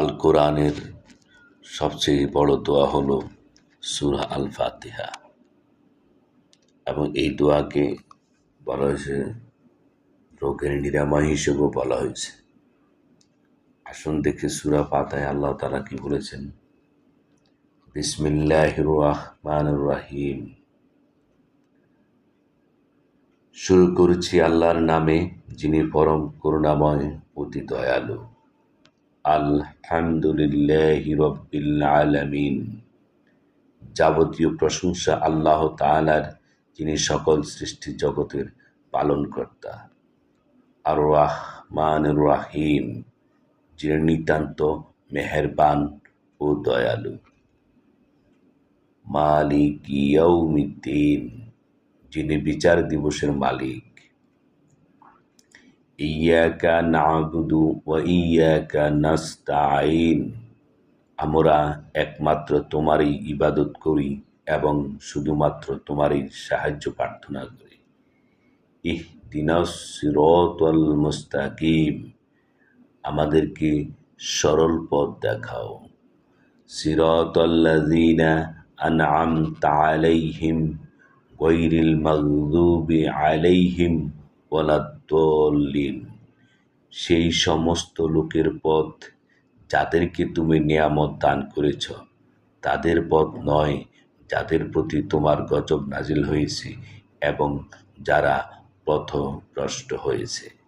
আল কোরআনের সবচেয়ে বড় দোয়া হলো সুরা আল ফাতিহা এবং এই দোয়াকে বলা হয়েছে, রোগের নিরাময় হিসেবেও বলা হয়েছে। আসুন দেখে সুরা পাতায় আল্লাহ তালা কি বলেছেন। বিসমিল্লাহ রহমান রাহিম। শুরু করেছি আল্লাহর নামে, যিনি পরম করুণাময়, অতি দয়ালু। আলহামদুলিল্লাহ রব্বিল যাবতীয় প্রশংসা আল্লাহ তাআলার, যিনি সকল সৃষ্টি জগতের পালনকর্তা। আর রাহমান রাহিম, যিনি নিতান্ত মেহেরবান ও দয়ালু। মালিক ইয়াউমিদ্দিন, যিনি বিচার দিবসের মালিক। ইয়াকা নাবুদু ওয়া ইয়াকা নাস্তাইন আমরা একমাত্র তোমারই ইবাদত করি এবং শুধুমাত্র তোমারই সাহায্য প্রার্থনা করি। ইহ দিনাসিরতল মুস্তাকিম। আমাদেরকে সরল পথ দেখাও। সিরতল্লাযীনা আনআমতা আলাইহিম গৈরিল মাগদুবি আলাইহিম। ওয়ালাদ্দল্লিন। সেই সমস্ত লোকের পথ যাদেরকে তুমি নিয়ামত দান করেছ, তাদের পথ নয় যাদের প্রতি তোমার গজব নাজিল হয়েছে এবং যারা পথভ্রষ্ট হয়েছে।